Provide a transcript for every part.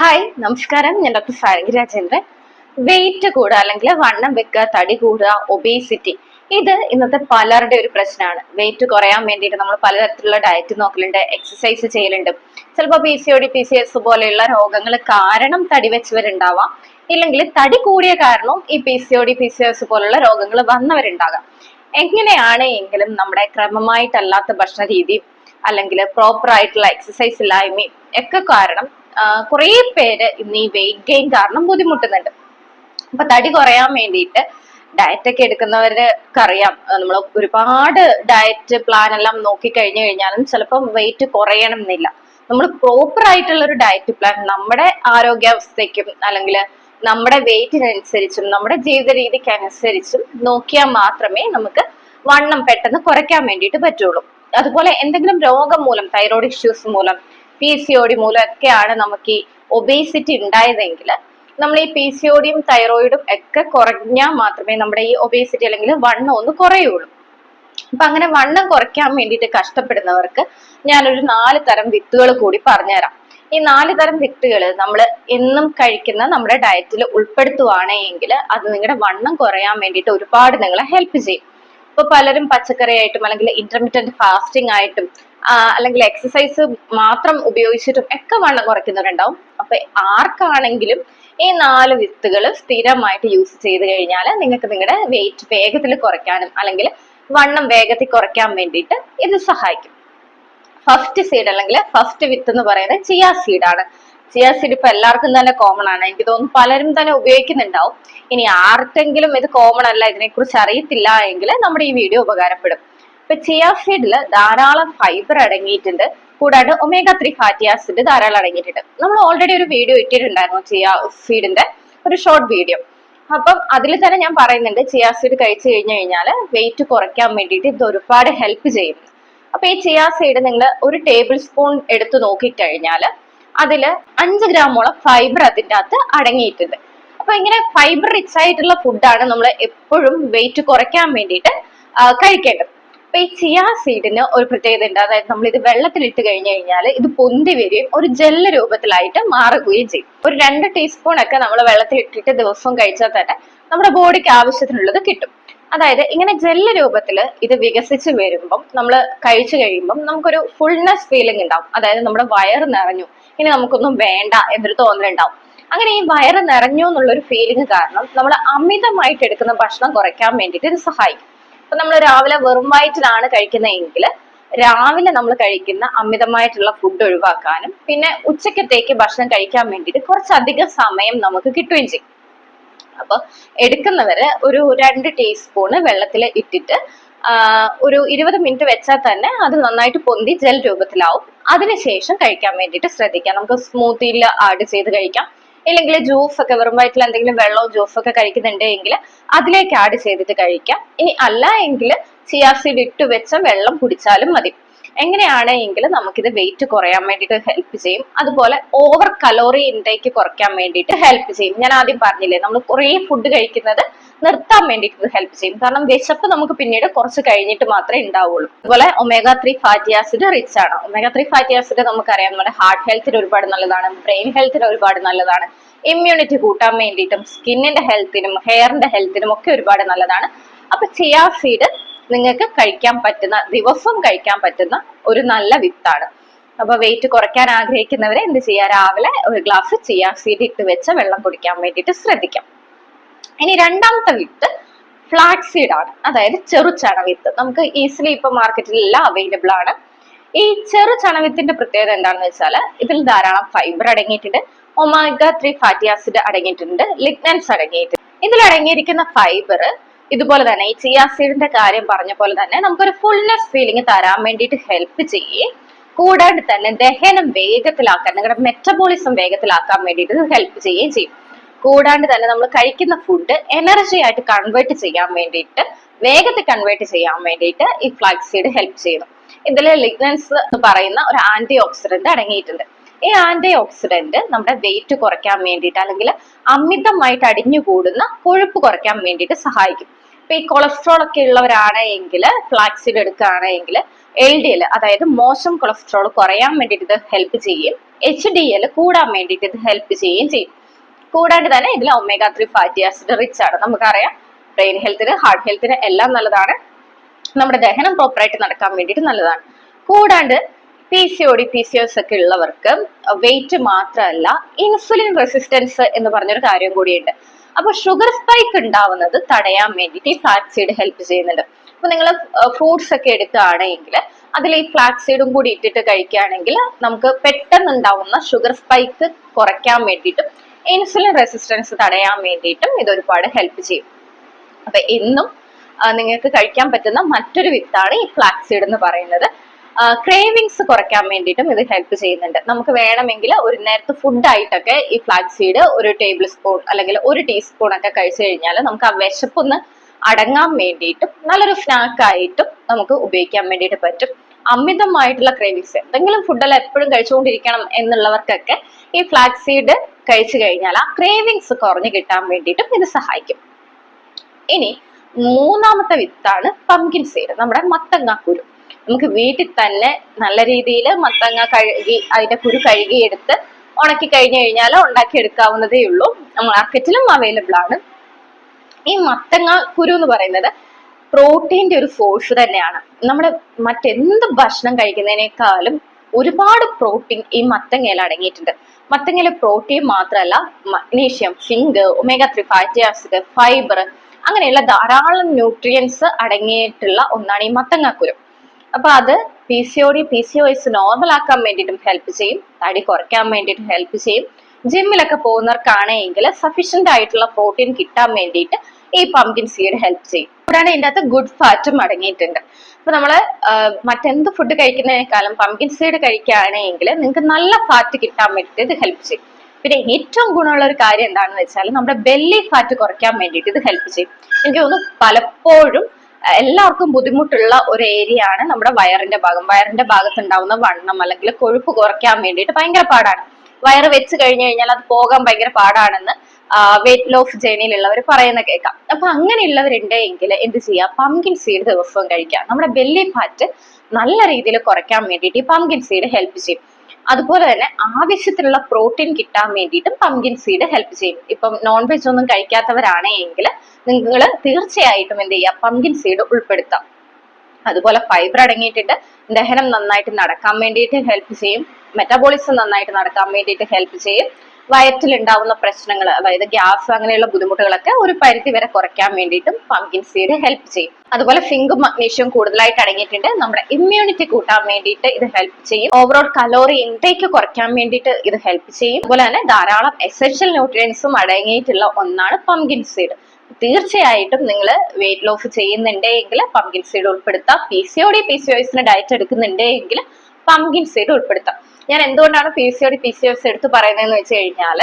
Hi നമസ്കാരം. ഞാൻ doctor Sarangi Rajendran. Wait കൂടുക അല്ലെങ്കിൽ വണ്ണം വെക്കുക തടി കൂടുക ഒബേസിറ്റി ഇത് ഇന്നത്തെ പലരുടെ ഒരു പ്രശ്നമാണ്. വെയിറ്റ് കുറയാൻ വേണ്ടിയിട്ട് നമ്മൾ പലതരത്തിലുള്ള ഡയറ്റ് നോക്കലുണ്ട് എക്സസൈസ് ചെയ്യലുണ്ട്. ചിലപ്പോൾ P C O D P C S പോലെയുള്ള രോഗങ്ങൾ കാരണം തടി വെച്ചവരുണ്ടാവാം. ഇല്ലെങ്കിൽ തടി കൂടിയ കാരണവും ഈ P C O D P C S പോലുള്ള രോഗങ്ങൾ വന്നവരുണ്ടാകാം. എങ്ങനെയാണ് എങ്കിലും നമ്മുടെ ക്രമമായിട്ടല്ലാത്ത ഭക്ഷണ രീതി അല്ലെങ്കിൽ പ്രോപ്പർ ആയിട്ടുള്ള എക്സസൈസ് ഇല്ലായ്മയും ഒക്കെ കാരണം കുറേ പേര് ഇന്ന് ഈ വെയിറ്റ് ഗെയിൻ കാരണം ബുദ്ധിമുട്ടുന്നുണ്ട്. അപ്പൊ തടി കുറയാൻ വേണ്ടിയിട്ട് ഡയറ്റ് ഒക്കെ എടുക്കുന്നവർക്ക് അറിയാം നമ്മൾ ഒരുപാട് ഡയറ്റ് പ്ലാൻ എല്ലാം നോക്കി കഴിഞ്ഞു കഴിഞ്ഞാലും ചിലപ്പം വെയിറ്റ് കുറയണം എന്നില്ല നമ്മൾ പ്രോപ്പർ ആയിട്ടുള്ള ഒരു ഡയറ്റ് പ്ലാൻ നമ്മുടെ ആരോഗ്യാവസ്ഥയ്ക്കും അല്ലെങ്കിൽ നമ്മുടെ വെയിറ്റിനനുസരിച്ചും നമ്മുടെ ജീവിത രീതിക്ക് അനുസരിച്ചും നോക്കിയാൽ മാത്രമേ നമുക്ക് വണ്ണം പെട്ടെന്ന് കുറയ്ക്കാൻ വേണ്ടിയിട്ട് പറ്റുള്ളൂ. അതുപോലെ എന്തെങ്കിലും രോഗം മൂലം തൈറോയ്ഡ് ഇഷ്യൂസ് മൂലം പി സി ഒ ഡി മൂലമൊക്കെയാണ് നമുക്ക് ഈ ഒബേസിറ്റി ഉണ്ടായതെങ്കിൽ നമ്മൾ ഈ പി സി ഒ ഡിയും തൈറോയിഡും ഒക്കെ കുറഞ്ഞാൽ മാത്രമേ നമ്മുടെ ഈ ഒബേസിറ്റി അല്ലെങ്കിൽ വണ്ണം ഒന്ന് കുറയുള്ളൂ. അപ്പൊ അങ്ങനെ വണ്ണം കുറയ്ക്കാൻ വേണ്ടിയിട്ട് കഷ്ടപ്പെടുന്നവർക്ക് ഞാനൊരു നാല് തരം വിത്തുകൾ കൂടി പറഞ്ഞുതരാം. ഈ നാല് തരം വിത്തുകൾ നമ്മൾ എന്നും കഴിക്കുന്ന നമ്മുടെ ഡയറ്റിൽ ഉൾപ്പെടുത്തുവാണെങ്കിൽ അത് നിങ്ങളുടെ വണ്ണം കുറയാൻ വേണ്ടിയിട്ട് ഒരുപാട് നിങ്ങളെ ഹെൽപ്പ് ചെയ്യും. ഇപ്പൊ പലരും പച്ചക്കറി ആയിട്ടും അല്ലെങ്കിൽ ഇന്റർമീഡിയറ്റ് ഫാസ്റ്റിംഗ് ആയിട്ടും അല്ലെങ്കിൽ എക്സസൈസ് മാത്രം ഉപയോഗിച്ചിട്ടും ഒക്കെ വണ്ണം കുറയ്ക്കുന്നവരുണ്ടാവും. അപ്പൊ ആർക്കാണെങ്കിലും ഈ നാല് വിത്തുകൾ സ്ഥിരമായിട്ട് യൂസ് ചെയ്ത് കഴിഞ്ഞാൽ നിങ്ങൾക്ക് നിങ്ങളുടെ വെയിറ്റ് വേഗത്തിൽ കുറയ്ക്കാനും അല്ലെങ്കിൽ വണ്ണം വേഗത്തിൽ കുറയ്ക്കാൻ വേണ്ടിയിട്ട് ഇത് സഹായിക്കും. ഫസ്റ്റ് സീഡ് അല്ലെങ്കിൽ ഫസ്റ്റ് വിത്ത് എന്ന് പറയുന്നത് ചിയ സീഡാണ് ചിയ സീഡ് ഇപ്പൊ എല്ലാവർക്കും തന്നെ കോമൺ ആണ്. എനിക്ക് തോന്നുന്നു പലരും തന്നെ ഉപയോഗിക്കുന്നുണ്ടാവും. ഇനി ആർക്കെങ്കിലും ഇത് കോമൺ അല്ല ഇതിനെക്കുറിച്ച് അറിയത്തില്ല എങ്കിൽ നമ്മുടെ ഈ വീഡിയോ ഉപകാരപ്പെടും. ഇപ്പൊ ചിയ സീഡിൽ ധാരാളം ഫൈബർ അടങ്ങിയിട്ടുണ്ട്. കൂടാണ്ട് ഒമേഗ ത്രീ ഫാറ്റി ആസിഡ് ധാരാളം അടങ്ങിയിട്ടുണ്ട്. നമ്മൾ ഓൾറെഡി ഒരു വീഡിയോ ഇട്ടിട്ടുണ്ടായിരുന്നു ചിയ സീഡിന്റെ ഒരു ഷോർട്ട് വീഡിയോ അപ്പം അതിൽ തന്നെ ഞാൻ പറയുന്നുണ്ട് ചിയ സീഡ് കഴിച്ചു കഴിഞ്ഞു കഴിഞ്ഞാൽ വെയിറ്റ് കുറയ്ക്കാൻ വേണ്ടിയിട്ട് ഇത് ഒരുപാട് ഹെൽപ്പ് ചെയ്യും. അപ്പൊ ഈ ചിയ സീഡ് നിങ്ങൾ ഒരു ടേബിൾ സ്പൂൺ എടുത്ത് നോക്കിക്കഴിഞ്ഞാൽ അതിൽ അഞ്ച് ഗ്രാമോളം ഫൈബർ അതിന്റെ അകത്ത് അടങ്ങിയിട്ടുണ്ട്. അപ്പൊ ഇങ്ങനെ ഫൈബർ റിച്ച് ആയിട്ടുള്ള ഫുഡാണ് നമ്മൾ എപ്പോഴും വെയിറ്റ് കുറയ്ക്കാൻ വേണ്ടിയിട്ട് കഴിക്കേണ്ടത്. അപ്പൊ ഈ ചിയ സീഡിന് ഒരു പ്രത്യേകത ഉണ്ട്. അതായത് നമ്മൾ ഇത് വെള്ളത്തിൽ ഇട്ട് കഴിഞ്ഞു കഴിഞ്ഞാൽ ഇത് പൊന്തി വരികയും ഒരു ജെല്ല് രൂപത്തിലായിട്ട് മാറുകയും ചെയ്യും. ഒരു രണ്ട് ടീസ്പൂൺ ഒക്കെ നമ്മൾ വെള്ളത്തിൽ ഇട്ടിട്ട് ദിവസവും കഴിച്ചാൽ തന്നെ നമ്മുടെ ബോഡിക്ക് ആവശ്യത്തിനുള്ളത് കിട്ടും. അതായത് ഇങ്ങനെ ജെല്ല് രൂപത്തിൽ ഇത് വികസിച്ച് വരുമ്പം നമ്മൾ കഴിച്ചു കഴിയുമ്പം നമുക്കൊരു ഫുൾനെസ് ഫീലിംഗ് ഉണ്ടാവും. അതായത് നമ്മുടെ വയറ് നിറഞ്ഞു. ഇനി നമുക്കൊന്നും വേണ്ട എന്നൊരു തോന്നലുണ്ടാവും അങ്ങനെ ഈ വയറ് നിറഞ്ഞു എന്നുള്ളൊരു ഫീലിംഗ് കാരണം നമ്മൾ അമിതമായിട്ട് എടുക്കുന്ന ഭക്ഷണം കുറയ്ക്കാൻ വേണ്ടിയിട്ട് ഇത് സഹായിക്കും. അപ്പൊ നമ്മൾ രാവിലെ വെറും വയറ്റിലാണ് കഴിക്കുന്നതെങ്കിൽ രാവിലെ നമ്മൾ കഴിക്കുന്ന അമിതമായിട്ടുള്ള ഫുഡ് ഒഴിവാക്കാനും പിന്നെ ഉച്ചക്കത്തേക്ക് ഭക്ഷണം കഴിക്കാൻ വേണ്ടിയിട്ട് കുറച്ചധികം സമയം നമുക്ക് കിട്ടുകയും ചെയ്യും. അപ്പൊ എടുക്കുന്നവര് ഒരു രണ്ട് ടീസ്പൂണ് വെള്ളത്തിൽ ഇട്ടിട്ട് ഒരു ഇരുപത് മിനിറ്റ് വെച്ചാൽ തന്നെ അത് നന്നായിട്ട് പൊന്തി ജെൽ രൂപത്തിലാവും. അതിനുശേഷം കഴിക്കാൻ വേണ്ടിയിട്ട് ശ്രദ്ധിക്കാം. നമുക്ക് സ്മൂത്തിയിൽ ആഡ് ചെയ്ത് കഴിക്കാം. ഇല്ലെങ്കിൽ ജ്യൂസ് ഒക്കെ വെറും വയറ്റിൽ എന്തെങ്കിലും വെള്ളവും ജ്യൂസ് ഒക്കെ കഴിക്കുന്നുണ്ട് കഴിക്കുന്നുണ്ടെങ്കിൽ അതിലേക്ക് ആഡ് ചെയ്തിട്ട് കഴിക്കാം. ഇനി അല്ല എങ്കിൽ ചിയാസീഡ് ഇട്ട് വെച്ച വെള്ളം കുടിച്ചാലും മതി. എങ്ങനെയാണ് എങ്കിൽ നമുക്കിത് വെയിറ്റ് കുറയാൻ വേണ്ടിയിട്ട് ഹെൽപ്പ് ചെയ്യും. അതുപോലെ ഓവർ കലോറി ഇൻടേക്ക് കുറയ്ക്കാൻ വേണ്ടിയിട്ട് ഹെൽപ്പ് ചെയ്യും. ഞാൻ ആദ്യം പറഞ്ഞില്ലേ നമ്മൾ കുറേ ഫുഡ് കഴിക്കുന്നത് നിർത്താൻ വേണ്ടിയിട്ട് ഇത് ഹെൽപ്പ് ചെയ്യും. കാരണം വിശപ്പ് നമുക്ക് പിന്നീട് കുറച്ച് കഴിഞ്ഞിട്ട് മാത്രമേ ഉണ്ടാവുള്ളൂ അതുപോലെ omega three fatty acid rich ആണ്. ഒമേഗ ത്രീ ഫാറ്റി ആസിഡ് നമുക്കറിയാം നമ്മുടെ ഹാർട്ട് ഹെൽത്തിന് ഒരുപാട് നല്ലതാണ് ബ്രെയിൻ ഹെൽത്തിന് ഒരുപാട് നല്ലതാണ് ഇമ്മ്യൂണിറ്റി കൂട്ടാൻ വേണ്ടിയിട്ടും സ്കിന്നിന്റെ ഹെൽത്തിനും ഹെയറിന്റെ ഹെൽത്തിനും ഒക്കെ ഒരുപാട് നല്ലതാണ്. അപ്പൊ ചിയാ സീഡ് നിങ്ങൾക്ക് കഴിക്കാൻ പറ്റുന്ന ദിവസം കഴിക്കാൻ പറ്റുന്ന ഒരു നല്ല വിത്താണ്. അപ്പൊ വെയിറ്റ് കുറയ്ക്കാൻ ആഗ്രഹിക്കുന്നവരെ എന്ത് ചെയ്യാം? രാവിലെ ഒരു ഗ്ലാസ് ചിയാ സീഡ് ഇട്ട് വെച്ച വെള്ളം കുടിക്കാൻ വേണ്ടിയിട്ട് ശ്രദ്ധിക്കാം. ഇനി രണ്ടാമത്തെ വിത്ത് ഫ്ലാക്സ് സീഡ് ആണ്. അതായത് ചെറുചണ വിത്ത് നമുക്ക് ഈസിലി ഇപ്പൊ മാർക്കറ്റിലെല്ലാം അവൈലബിൾ ആണ്. ഈ ചെറു ചണവിത്തിന്റെ പ്രത്യേകത എന്താണെന്ന് വെച്ചാൽ ഇതിൽ ധാരാളം ഫൈബർ അടങ്ങിയിട്ടുണ്ട്. ഒമാഗ ത്രീ ഫാറ്റി ആസിഡ് അടങ്ങിയിട്ടുണ്ട്. ലിഗ്നൻസ് അടങ്ങിയിട്ടുണ്ട്. ഇതിൽ അടങ്ങിയിരിക്കുന്ന ഫൈബർ ഇതുപോലെ തന്നെ ഈ ചിയാസീഡിന്റെ കാര്യം പറഞ്ഞ പോലെ തന്നെ നമുക്കൊരു ഫുൾനെസ് ഫീലിംഗ് തരാൻ വേണ്ടിയിട്ട് ഹെൽപ്പ് ചെയ്യും. കൂടാണ്ട് തന്നെ ദഹനം വേഗത്തിലാക്കാൻ നിങ്ങളുടെ മെറ്റബോളിസം വേഗത്തിലാക്കാൻ വേണ്ടിയിട്ട് ഹെൽപ്പ് ചെയ്യുകയും ചെയ്യും. കൂടാണ്ട് തന്നെ നമ്മൾ കഴിക്കുന്ന ഫുഡ് എനർജി ആയിട്ട് കൺവേർട്ട് ചെയ്യാൻ വേണ്ടിയിട്ട് വേഗത്തിൽ കൺവേർട്ട് ചെയ്യാൻ വേണ്ടിയിട്ട് ഈ ഫ്ലാക്സ് സീഡ് ഹെൽപ്പ് ചെയ്യുന്നു ഇതിൽ ലിഗ്നൻസ് എന്ന് പറയുന്ന ഒരു ആന്റി ഓക്സിഡന്റ് അടങ്ങിയിട്ടുണ്ട്. ഈ ആന്റി ഓക്സിഡന്റ് നമ്മുടെ വെയിറ്റ് കുറയ്ക്കാൻ വേണ്ടിയിട്ട് അല്ലെങ്കിൽ അമിതമായിട്ട് അടിഞ്ഞു കൂടുന്ന കൊഴുപ്പ് കുറയ്ക്കാൻ വേണ്ടിയിട്ട് സഹായിക്കും. ഇപ്പൊ ഈ കൊളസ്ട്രോൾ ഒക്കെ ഉള്ളവരാണ് എങ്കിൽ ഫ്ലാക്സീഡ് എടുക്കുകയാണെങ്കിൽ എൽ ഡി എൽ അതായത് മോശം കൊളസ്ട്രോൾ കുറയാൻ വേണ്ടിയിട്ട് ഇത് ഹെൽപ്പ് ചെയ്യും. എച്ച് ഡി എൽ കൂടാൻ വേണ്ടിയിട്ട് ഇത് ഹെൽപ്പ് ചെയ്യുകയും ചെയ്യും. കൂടാണ്ട് തന്നെ ഇതിൽ omega three fatty acid rich ആണ്. നമുക്കറിയാം. ബ്രെയിൻ ഹെൽത്തിന് ഹാർട്ട് ഹെൽത്തിന് എല്ലാം നല്ലതാണ്. നമ്മുടെ ദഹനം പ്രോപ്പറായിട്ട് നടക്കാൻ വേണ്ടിയിട്ട് നല്ലതാണ്. കൂടാണ്ട് P C O D P C S ഒക്കെ ഉള്ളവർക്ക് വെയിറ്റ് മാത്രമല്ല ഇൻസുലിൻ റെസിസ്റ്റൻസ് എന്ന് പറഞ്ഞൊരു കാര്യം കൂടിയുണ്ട്. അപ്പൊ ഷുഗർ സ്പൈക്ക് ഉണ്ടാവുന്നത് തടയാൻ വേണ്ടിയിട്ട് ഈ ഫ്ലാക്സ് സീഡ് ഹെൽപ്പ് ചെയ്യുന്നുണ്ട്. അപ്പൊ നിങ്ങൾ ഫ്രൂട്ട്സ് ഒക്കെ എടുക്കുകയാണെങ്കിൽ അതിൽ ഈ ഫ്ലാക്സ് സീഡും കൂടി ഇട്ടിട്ട് കഴിക്കുകയാണെങ്കിൽ നമുക്ക് പെട്ടെന്ന് ഉണ്ടാവുന്ന ഷുഗർ സ്പൈക്ക് കുറയ്ക്കാൻ വേണ്ടിയിട്ടും ഇൻസുലിൻ റെസിസ്റ്റൻസ് തടയാൻ വേണ്ടിയിട്ടും ഇത് ഒരുപാട് ഹെൽപ്പ് ചെയ്യും. അപ്പൊ എന്നും നിങ്ങൾക്ക് കഴിക്കാൻ പറ്റുന്ന മറ്റൊരു വിത്താണ് ഈ ഫ്ലാക്സ് സീഡ് എന്ന് പറയുന്നത്. ക്രേവിങ്സ് കുറയ്ക്കാൻ വേണ്ടിയിട്ടും ഇത് ഹെൽപ്പ് ചെയ്യുന്നുണ്ട്. നമുക്ക് വേണമെങ്കിൽ ഒരു നേരത്തെ ഫുഡ് ആയിട്ടൊക്കെ ഈ ഫ്ലാക്സ് സീഡ് ഒരു ടേബിൾ സ്പൂൺ അല്ലെങ്കിൽ ഒരു ടീസ്പൂൺ ഒക്കെ കഴിച്ചു കഴിഞ്ഞാൽ നമുക്ക് ആ വിശപ്പൊന്ന് അടങ്ങാൻ വേണ്ടിയിട്ടും നല്ലൊരു സ്നാക്ക് ആയിട്ടും നമുക്ക് ഉപയോഗിക്കാൻ വേണ്ടിയിട്ട് പറ്റും. അമിതമായിട്ടുള്ള ക്രേവിങ്സ് എന്തെങ്കിലും ഫുഡെല്ലാം എപ്പോഴും കഴിച്ചുകൊണ്ടിരിക്കണം എന്നുള്ളവർക്കൊക്കെ ഈ ഫ്ലാക്സ് സീഡ് കഴിച്ചു കഴിഞ്ഞാൽ ആ ക്രേവിങ്സ് കുറഞ്ഞു കിട്ടാൻ വേണ്ടിയിട്ടും ഇത് സഹായിക്കും. ഇനി മൂന്നാമത്തെ വിത്താണ് പംകിൻ സീഡ് നമ്മുടെ മത്തങ്ങാക്കുരു. കുരു നമുക്ക് വീട്ടിൽ തന്നെ നല്ല രീതിയിൽ മത്തങ്ങ കഴുകി അതിന്റെ കുരു കഴുകിയെടുത്ത് ഉണക്കി കഴിഞ്ഞു കഴിഞ്ഞാൽ ഉണ്ടാക്കി എടുക്കാവുന്നതേ ഉള്ളൂ മാർക്കറ്റിലും അവൈലബിൾ ആണ്. ഈ മത്തങ്ങ കുരു എന്ന് പറയുന്നത് പ്രോട്ടീന്റെ ഒരു സോഴ്സ് തന്നെയാണ്. നമ്മുടെ മറ്റെന്ത് ഭക്ഷണം കഴിക്കുന്നതിനേക്കാളും ഒരുപാട് പ്രോട്ടീൻ ഈ മത്തങ്ങയിൽ അടങ്ങിയിട്ടുണ്ട്. മത്തങ്ങയിൽ പ്രോട്ടീൻ മാത്രമല്ല magnesium zinc omega three fatty acid fibre അങ്ങനെയുള്ള ധാരാളം ന്യൂട്രിയൻസ് അടങ്ങിയിട്ടുള്ള ഒന്നാണ് ഈ മത്തങ്ങാക്കുരു അപ്പൊ അത് P C O D P C O S normal ആക്കാൻ വേണ്ടിയിട്ടും ഹെൽപ്പ് ചെയ്യും. തടി കുറയ്ക്കാൻ വേണ്ടിയിട്ട് ഹെൽപ്പ് ചെയ്യും. ജിമ്മിലൊക്കെ പോകുന്നവർക്കാണെങ്കിൽ സഫീഷ്യന്റ് ആയിട്ടുള്ള പ്രോട്ടീൻ കിട്ടാൻ വേണ്ടിയിട്ട് ഈ പംകിൻ സീഡ് ഹെൽപ്പ് ചെയ്യും. കൂടാതെ ഇതിന്റെ അകത്ത് ഗുഡ് ഫാറ്റും അടങ്ങിയിട്ടുണ്ട്. അപ്പൊ നമ്മൾ ആ, മറ്റെന്ത് ഫുഡ് കഴിക്കുന്നതിനേക്കാളും പംകിൻ സീഡ് കഴിക്കുകയാണെങ്കിൽ നിങ്ങൾക്ക് നല്ല ഫാറ്റ് കിട്ടാൻ വേണ്ടിയിട്ട് ഇത് ഹെൽപ്പ് ചെയ്യും. പിന്നെ ഏറ്റവും ഗുണമുള്ള ഒരു കാര്യം എന്താണെന്ന് വെച്ചാൽ നമ്മുടെ ബെല്ലി ഫാറ്റ് കുറയ്ക്കാൻ വേണ്ടിയിട്ട് ഇത് ഹെൽപ്പ് ചെയ്യും. എനിക്ക് തോന്നുന്നു പലപ്പോഴും എല്ലാവർക്കും ബുദ്ധിമുട്ടുള്ള ഒരു ഏരിയ ആണ് നമ്മുടെ വയറിന്റെ ഭാഗം. വയറിന്റെ ഭാഗത്ത് ഉണ്ടാവുന്ന വണ്ണം അല്ലെങ്കിൽ കൊഴുപ്പ് കുറയ്ക്കാൻ വേണ്ടിയിട്ട് ഭയങ്കര പാടാണ്. വയറ് വെച്ച് കഴിഞ്ഞു കഴിഞ്ഞാൽ അത് പോകാൻ ഭയങ്കര പാടാണെന്ന് വെയിറ്റ് ലോസ് ജേണിയിലുള്ളവർ പറയുന്ന കേൾക്കാം. അപ്പൊ അങ്ങനെയുള്ളവരുണ്ട് എങ്കിൽ എന്ത് ചെയ്യാം പംകിൻ സീഡ് ദിവസവും കഴിക്കാം നമ്മുടെ ബെല്ലി ഫാറ്റ് നല്ല രീതിയിൽ കുറയ്ക്കാൻ വേണ്ടിയിട്ട് ഈ പംകിൻ സീഡ് ഹെൽപ്പ് ചെയ്യും. അതുപോലെ തന്നെ ആവശ്യത്തിനുള്ള പ്രോട്ടീൻ കിട്ടാൻ വേണ്ടിയിട്ടും പംകിൻ സീഡ് ഹെൽപ്പ് ചെയ്യും. ഇപ്പം നോൺ വെജ് ഒന്നും കഴിക്കാത്തവരാണെങ്കിൽ നിങ്ങൾ തീർച്ചയായിട്ടും എന്ത് ചെയ്യുക പംകിൻ സീഡ് ഉൾപ്പെടുത്താം അതുപോലെ ഫൈബർ അടങ്ങിയിട്ടുണ്ട് ദഹനം നന്നായിട്ട് നടക്കാൻ വേണ്ടിയിട്ട് ഹെൽപ്പ് ചെയ്യും. മെറ്റബോളിസം നന്നായിട്ട് നടക്കാൻ വേണ്ടിയിട്ട് ഹെൽപ്പ് ചെയ്യും. വയറ്റിൽ ഉണ്ടാവുന്ന പ്രശ്നങ്ങൾ അതായത് ഗ്യാസ് അങ്ങനെയുള്ള ബുദ്ധിമുട്ടുകളൊക്കെ ഒരു പരിധി വരെ കുറയ്ക്കാൻ വേണ്ടിയിട്ടും പംകിൻ സീഡ് ഹെൽപ്പ് ചെയ്യും. അതുപോലെ സിങ്കും മഗ്നീഷ്യം കൂടുതലായിട്ട് അടങ്ങിയിട്ടുണ്ട് നമ്മുടെ ഇമ്മ്യൂണിറ്റി കൂട്ടാൻ വേണ്ടിയിട്ട് ഇത് ഹെൽപ്പ് ചെയ്യും. ഓവറോൾ കലോറി ഇൻടേക്ക് കുറയ്ക്കാൻ വേണ്ടിയിട്ട് ഇത് ഹെൽപ്പ് ചെയ്യും. അതുപോലെ തന്നെ ധാരാളം എസെൻഷ്യൽ ന്യൂട്രിയൻസും അടങ്ങിയിട്ടുള്ള ഒന്നാണ് പംകിൻ സീഡ് തീർച്ചയായിട്ടും നിങ്ങൾ വെയിറ്റ് ലോസ് ചെയ്യുന്നുണ്ടെങ്കിൽ പംകിൻ സീഡ് ഉൾപ്പെടുത്താം. P C O D P C ഒസിന് diet എടുക്കുന്നുണ്ടെങ്കിൽ പംകിൻ സീഡ് ഉൾപ്പെടുത്താം. ഞാൻ എന്തുകൊണ്ടാണ് P C O D P C S എടുത്ത് പറയുന്നതെന്ന് വെച്ച് കഴിഞ്ഞാൽ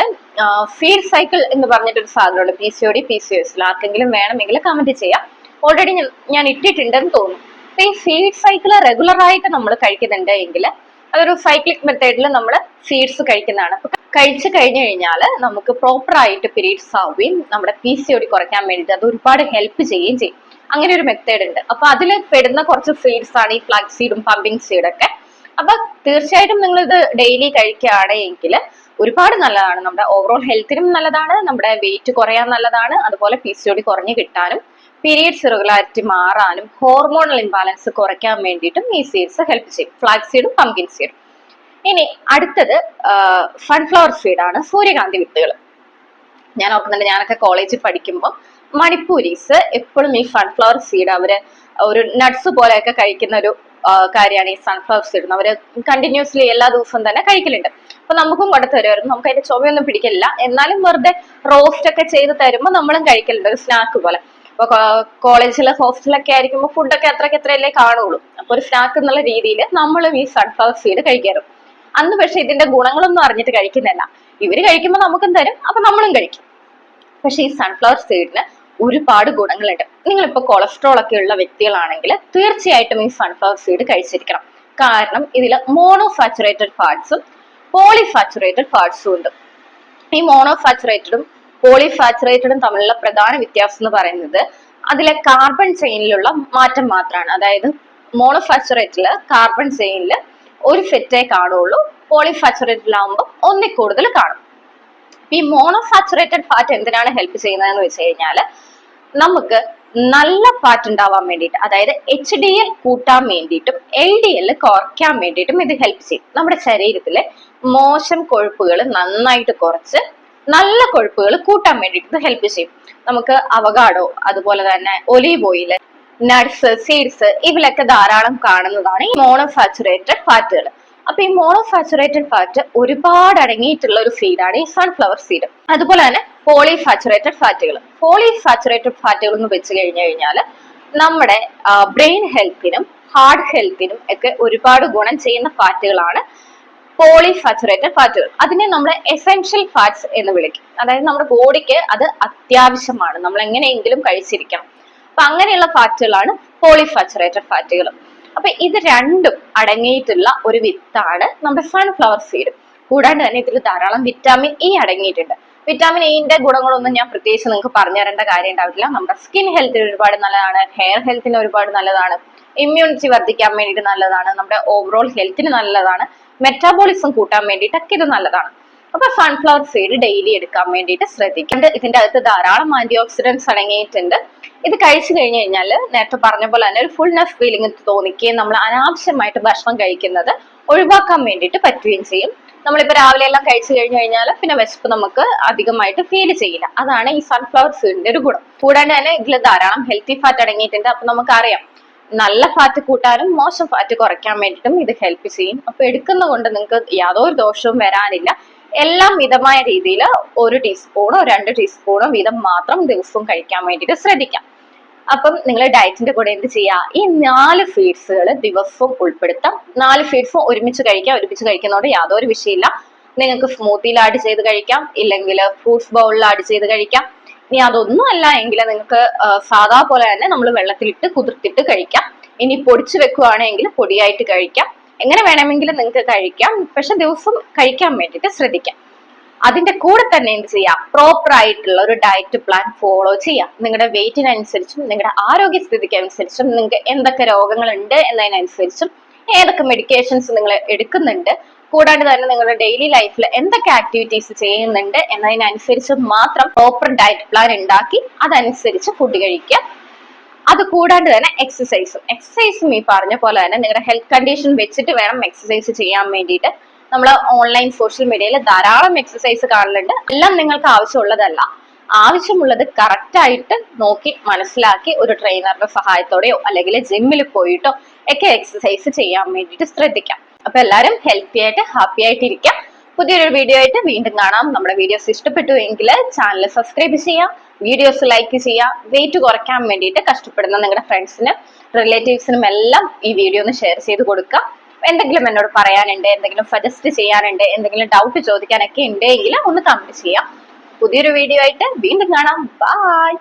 ഫീഡ് സൈക്കിൾ എന്ന് പറഞ്ഞിട്ടൊരു സാധനമുണ്ട് P C O D P C S ആർക്കെങ്കിലും വേണമെങ്കിൽ കമന്റ് ചെയ്യാം. ഓൾറെഡി ഞാൻ ഇട്ടിട്ടുണ്ടെന്ന് തോന്നുന്നു. അപ്പൊ ഈ ഫീഡ് സൈക്കിൾ റെഗുലർ ആയിട്ട് നമ്മൾ കഴിക്കുന്നുണ്ട് എങ്കിൽ അതൊരു സൈക്ലിക് മെത്തേഡിൽ നമ്മൾ സീഡ്സ് കഴിക്കുന്നതാണ്. കഴിച്ചു കഴിഞ്ഞു കഴിഞ്ഞാൽ നമുക്ക് പ്രോപ്പർ ആയിട്ട് പീരീഡ്സ് ആവുകയും നമ്മുടെ പി സി ഒ ഡി കുറയ്ക്കാൻ വേണ്ടിയിട്ട് അത് ഒരുപാട് ഹെൽപ്പ് ചെയ്യുകയും ചെയ്യും. അങ്ങനെ ഒരു മെത്തേഡ് ഉണ്ട്. അപ്പൊ അതിൽ പെടുന്ന കുറച്ച് സീഡ്സ് ആണ് ഈ ഫ്ലാക്സ് സീഡും പമ്പിങ് സീഡൊക്കെ അപ്പൊ തീർച്ചയായിട്ടും നിങ്ങൾ ഇത് ഡെയിലി കഴിക്കുകയാണെങ്കിൽ ഒരുപാട് നല്ലതാണ്. നമ്മുടെ ഓവറോൾ ഹെൽത്തിനും നല്ലതാണ് നമ്മുടെ വെയിറ്റ് കുറയാൻ നല്ലതാണ് അതുപോലെ പി സി ഒടി കുറഞ്ഞു കിട്ടാനും പീരിയഡ്സ് ഇറഗുലാരിറ്റി മാറാനും ഹോർമോണൽ ഇംബാലൻസ് കുറയ്ക്കാൻ വേണ്ടിയിട്ടും ഈ സീഡ്സ് ഹെൽപ്പ് ചെയ്യും. ഫ്ലാക്സ് സീഡും പംകിൻ സീഡും ഇനി അടുത്തത് സൺഫ്ലവർ സീഡാണ് സൂര്യകാന്തി വിത്തുകൾ. ഞാൻ ഓർക്കുന്നുണ്ട് ഞാനൊക്കെ കോളേജിൽ പഠിക്കുമ്പോൾ മണിപ്പൂരീസ് എപ്പോഴും ഈ സൺഫ്ലവർ സീഡ് അവർ ഒരു നട്ട്സ് പോലെയൊക്കെ കഴിക്കുന്ന ഒരു കാര്യമാണ് ഈ സൺഫ്ലവർ സീഡ് അവർ കണ്ടിന്യൂസ്ലി എല്ലാ ദിവസവും തന്നെ കഴിക്കലുണ്ട്. അപ്പൊ നമുക്കും കൊണ്ട് തരുമായിരുന്നു നമുക്ക് അതിന്റെ ചുമയൊന്നും പിടിക്കില്ല എന്നാലും വെറുതെ റോസ്റ്റ് ഒക്കെ ചെയ്ത് തരുമ്പോൾ നമ്മളും കഴിക്കലുണ്ട്. ഒരു സ്നാക്ക് പോലെ. അപ്പൊ കോളേജിലെ ഹോസ്റ്റലൊക്കെ ആയിരിക്കുമ്പോൾ ഫുഡൊക്കെ അത്രയ്ക്ക് എത്രയല്ലേ കാണുള്ളൂ. അപ്പൊ ഒരു സ്നാക്ക് എന്നുള്ള രീതിയിൽ നമ്മളും ഈ സൺഫ്ലവർ സീഡ് കഴിക്കാറുണ്ട് അന്ന് പക്ഷെ ഇതിന്റെ ഗുണങ്ങളൊന്നും അറിഞ്ഞിട്ട് കഴിക്കുന്നില്ല. ഇവർ കഴിക്കുമ്പോൾ നമുക്കും തരും. അപ്പൊ നമ്മളും കഴിക്കും. പക്ഷെ ഈ സൺഫ്ലവർ സീഡിന് ഒരുപാട് ഗുണങ്ങളുണ്ട്. നിങ്ങളിപ്പോൾ കൊളസ്ട്രോൾ ഒക്കെ ഉള്ള വ്യക്തികളാണെങ്കിൽ തീർച്ചയായിട്ടും ഈ സൺഫ്ലവർ സീഡ് കഴിച്ചിരിക്കണം. കാരണം ഇതിൽ മോണോസാച്ചുറേറ്റഡ് ഫാറ്റ്സും പോളിസാച്ചുറേറ്റഡ് ഫാറ്റ്സും ഉണ്ട്. ഈ മോണോ മോണോസാച്ചുറേറ്റഡും പോളിസാച്ചുറേറ്റഡും തമ്മിലുള്ള പ്രധാന വ്യത്യാസം എന്ന് പറയുന്നത് അതിലെ കാർബൺ ചെയിനിലുള്ള മാറ്റം മാത്രമാണ് അതായത് മോണോ ഫാച്ചുറേറ്റിൽ കാർബൺ ചെയിനിൽ ഒരു സെറ്റേ കാണുള്ളൂ പോളിഫാക്ചറേറ്റിലാവുമ്പോൾ ഒന്നിൽ കൂടുതൽ കാണും. ഈ മോണോസാച്ചുറേറ്റഡ് ഫാറ്റ് എന്തിനാണ് ഹെൽപ്പ് ചെയ്യുന്നതെന്ന് വെച്ച് കഴിഞ്ഞാൽ നമുക്ക് നല്ല ഫാറ്റ് ഉണ്ടാവാൻ വേണ്ടിയിട്ട് അതായത് എച്ച് ഡി എൽ കൂട്ടാൻ വേണ്ടിയിട്ടും എൽ ഡി എൽ കുറയ്ക്കാൻ വേണ്ടിയിട്ടും ഇത് ഹെൽപ്പ് ചെയ്യും. നമ്മുടെ ശരീരത്തിലെ മോശം കൊഴുപ്പുകൾ നന്നായിട്ട് കുറച്ച് നല്ല കൊഴുപ്പുകൾ കൂട്ടാൻ വേണ്ടിയിട്ട് ഇത് ഹെൽപ്പ് ചെയ്യും. നമുക്ക് അവകാഡോ അതുപോലെ തന്നെ ഒലീവ് ഓയിൽ നട്സ് സീഡ്സ് ഇതിലൊക്കെ ധാരാളം കാണുന്നതാണ് ഈ മോണോസാച്ചുറേറ്റഡ് ഫാറ്റുകൾ അപ്പൊ ഈ മോണോസാച്ചുറേറ്റഡ് ഫാറ്റ് ഒരുപാട് അടങ്ങിയിട്ടുള്ള ഒരു സീഡാണ് ഈ സൺഫ്ലവർ സീഡ് അതുപോലെ തന്നെ പോളിസാച്ചുറേറ്റഡ് ഫാറ്റുകൾ പോളിസാച്ചുറേറ്റഡ് ഫാറ്റുകൾ എന്ന് വെച്ച് കഴിഞ്ഞു കഴിഞ്ഞാൽ നമ്മുടെ ബ്രെയിൻ ഹെൽത്തിനും ഹാർട്ട് ഹെൽത്തിനും ഒക്കെ ഒരുപാട് ഗുണം ചെയ്യുന്ന ഫാറ്റുകളാണ് പോളി പോളിസാച്ചുറേറ്റഡ് ഫാറ്റുകൾ അതിനെ നമ്മൾ എസെൻഷ്യൽ ഫാറ്റ്സ് എന്ന് വിളിക്കും. അതായത് നമ്മുടെ ബോഡിക്ക് അത് അത്യാവശ്യമാണ്. നമ്മൾ എങ്ങനെയെങ്കിലും കഴിച്ചിരിക്കണം. അപ്പൊ അങ്ങനെയുള്ള ഫാറ്റുകളാണ് പോളി പോളിസാച്ചുറേറ്റഡ് ഫാറ്റുകൾ അപ്പൊ ഇത് രണ്ടും അടങ്ങിയിട്ടുള്ള ഒരു വിത്താണ് നമ്മുടെ സൺഫ്ലവർ സീഡ് കൂടാണ്ട് തന്നെ ഇതിൽ ധാരാളം വിറ്റാമിൻ ഇ അടങ്ങിയിട്ടുണ്ട്. വിറ്റാമിൻ ഗുണങ്ങൾ ഗുണങ്ങളൊന്നും ഞാൻ പ്രത്യേകിച്ച് നിങ്ങൾക്ക് പറഞ്ഞു തരേണ്ട കാര്യം ഉണ്ടാവില്ല നമ്മുടെ സ്കിൻ ഹെൽത്തിന് ഒരുപാട് നല്ലതാണ് ഹെയർ ഹെൽത്തിന് ഒരുപാട് നല്ലതാണ് ഇമ്മ്യൂണിറ്റി വർദ്ധിക്കാൻ വേണ്ടിയിട്ട് നല്ലതാണ് നമ്മുടെ ഓവറോൾ ഹെൽത്തിന് നല്ലതാണ് മെറ്റാബോളിസം കൂട്ടാൻ വേണ്ടിയിട്ടൊക്കെ ഇത് നല്ലതാണ്. അപ്പൊ സൺഫ്ലവർ സീഡ് ഡെയിലി എടുക്കാൻ വേണ്ടിയിട്ട് ശ്രദ്ധിക്കുന്നുണ്ട് ഇതിന്റെ അകത്ത് ധാരാളം ആന്റി ഓക്സിഡൻസ് അടങ്ങിയിട്ടുണ്ട്. ഇത് കഴിച്ചു കഴിഞ്ഞു കഴിഞ്ഞാൽ നേരത്തെ പറഞ്ഞ പോലെ തന്നെ ഒരു ഫുൾനെസ് ഫീലിംഗ് തോന്നിക്കുകയും നമ്മൾ അനാവശ്യമായിട്ട് ഭക്ഷണം കഴിക്കുന്നത് ഒഴിവാക്കാൻ വേണ്ടിയിട്ട് പറ്റുകയും ചെയ്യും. നമ്മളിപ്പോൾ രാവിലെ എല്ലാം കഴിച്ചു കഴിഞ്ഞു കഴിഞ്ഞാൽ പിന്നെ വിശപ്പ് നമുക്ക് അധികമായിട്ട് ഫീൽ ചെയ്യില്ല. അതാണ് ഈ സൺഫ്ലവർ സീഡിന്റെ ഒരു ഗുണം. കൂടാണ്ട് തന്നെ ഇതിൽ ധാരാളം ഹെൽത്തി ഫാറ്റ് അടങ്ങിയിട്ടുണ്ട്. അപ്പൊ നമുക്കറിയാം നല്ല ഫാറ്റ് കൂട്ടാനും മോശം ഫാറ്റ് കുറയ്ക്കാൻ വേണ്ടിയിട്ടും ഇത് ഹെൽപ്പ് ചെയ്യും. അപ്പൊ എടുക്കുന്ന കൊണ്ട് നിങ്ങൾക്ക് യാതൊരു ദോഷവും വരാനില്ല. എല്ലാം മിതമായ രീതിയിൽ ഒരു ടീസ്പൂണോ രണ്ട് ടീസ്പൂണോ വീതം മാത്രം ദിവസവും കഴിക്കാൻ വേണ്ടിയിട്ട് ശ്രദ്ധിക്കാം. അപ്പം നിങ്ങൾ ഡയറ്റിന്റെ കൂടെ എന്ത് ചെയ്യുക ഈ നാല് ഫീഡ്സുകൾ ദിവസവും ഉൾപ്പെടുത്താം. നാല് ഫീഡ്സും ഒരുമിച്ച് കഴിക്കാം. ഒരുമിച്ച് കഴിക്കുന്നതോട് യാതൊരു വിഷയമില്ല. നിങ്ങൾക്ക് സ്മൂത്തിയിൽ ആഡ് ചെയ്ത് കഴിക്കാം. ഇല്ലെങ്കിൽ ഫ്രൂട്ട്സ് ബൗളിൽ ആഡ് ചെയ്ത് കഴിക്കാം. ഇനി അതൊന്നും അല്ല എങ്കിൽ നിങ്ങൾക്ക് സാധാ പോലെ തന്നെ നമ്മൾ വെള്ളത്തിലിട്ട് കുതിർത്തിട്ട് കഴിക്കാം. ഇനി പൊടിച്ചു വെക്കുകയാണെങ്കിൽ പൊടിയായിട്ട് കഴിക്കാം. എങ്ങനെ വേണമെങ്കിലും നിങ്ങൾക്ക് കഴിക്കാം. പക്ഷെ ദിവസം കഴിക്കാൻ വേണ്ടിയിട്ട് ശ്രദ്ധിക്കാം. അതിന്റെ കൂടെ തന്നെ എന്ത് ചെയ്യാം? പ്രോപ്പർ ആയിട്ടുള്ള ഒരു ഡയറ്റ് പ്ലാൻ ഫോളോ ചെയ്യാം. നിങ്ങളുടെ വെയിറ്റിനനുസരിച്ചും നിങ്ങളുടെ ആരോഗ്യസ്ഥിതിക്ക് അനുസരിച്ചും നിങ്ങൾക്ക് എന്തൊക്കെ രോഗങ്ങൾ ഉണ്ട് എന്നതിനനുസരിച്ചും ഏതൊക്കെ മെഡിക്കേഷൻസ് നിങ്ങൾ എടുക്കുന്നുണ്ട് കൂടാണ്ട് തന്നെ നിങ്ങളുടെ ഡെയിലി ലൈഫിൽ എന്തൊക്കെ ആക്ടിവിറ്റീസ് ചെയ്യുന്നുണ്ട് എന്നതിനനുസരിച്ച് മാത്രം പ്രോപ്പർ ഡയറ്റ് പ്ലാൻ ഉണ്ടാക്കി അതനുസരിച്ച് ഫുഡ് കഴിക്കുക. അത് കൂടാണ്ട് തന്നെ എക്സസൈസും എക്സസൈസും ഈ പറഞ്ഞ പോലെ തന്നെ നിങ്ങളുടെ ഹെൽത്ത് കണ്ടീഷൻ വെച്ചിട്ട് വേണം എക്സസൈസ് ചെയ്യാൻ വേണ്ടിയിട്ട്. നമ്മൾ ഓൺലൈൻ സോഷ്യൽ മീഡിയയിൽ ധാരാളം എക്സസൈസ് കാണുന്നുണ്ട്. എല്ലാം നിങ്ങൾക്ക് ആവശ്യമുള്ളതല്ല. ആവശ്യമുള്ളത് കറക്റ്റായിട്ട് നോക്കി മനസ്സിലാക്കി ഒരു ട്രെയിനറുടെ സഹായത്തോടെയോ അല്ലെങ്കിൽ ജിമ്മിൽ പോയിട്ടോ ഒക്കെ എക്സസൈസ് ചെയ്യാൻ വേണ്ടിയിട്ട് ശ്രദ്ധിക്കാം. അപ്പൊ എല്ലാവരും ഹെൽത്തി ആയിട്ട് ഹാപ്പി ആയിട്ട് ഇരിക്കാം പുതിയൊരു വീഡിയോ ആയിട്ട് വീണ്ടും കാണാം. നമ്മുടെ വീഡിയോസ് ഇഷ്ടപ്പെട്ടു എങ്കിൽ ചാനൽ സബ്സ്ക്രൈബ് ചെയ്യാം വീഡിയോസ് ലൈക്ക് ചെയ്യാം വെയിറ്റ് കുറയ്ക്കാൻ വേണ്ടിയിട്ട് കഷ്ടപ്പെടുന്ന നിങ്ങളുടെ ഫ്രണ്ട്സിനും റിലേറ്റീവ്സിനും എല്ലാം ഈ വീഡിയോ ഒന്ന് ഷെയർ ചെയ്ത് കൊടുക്കുക. എന്തെങ്കിലും എന്നോട് പറയാനുണ്ട് എന്തെങ്കിലും സജസ്റ്റ് ചെയ്യാനുണ്ട് എന്തെങ്കിലും ഡൗട്ട് ചോദിക്കാനൊക്കെ ഉണ്ടെങ്കിൽ ഒന്ന് കമന്റ് ചെയ്യാം. പുതിയൊരു വീഡിയോ ആയിട്ട് വീണ്ടും കാണാം. ബൈ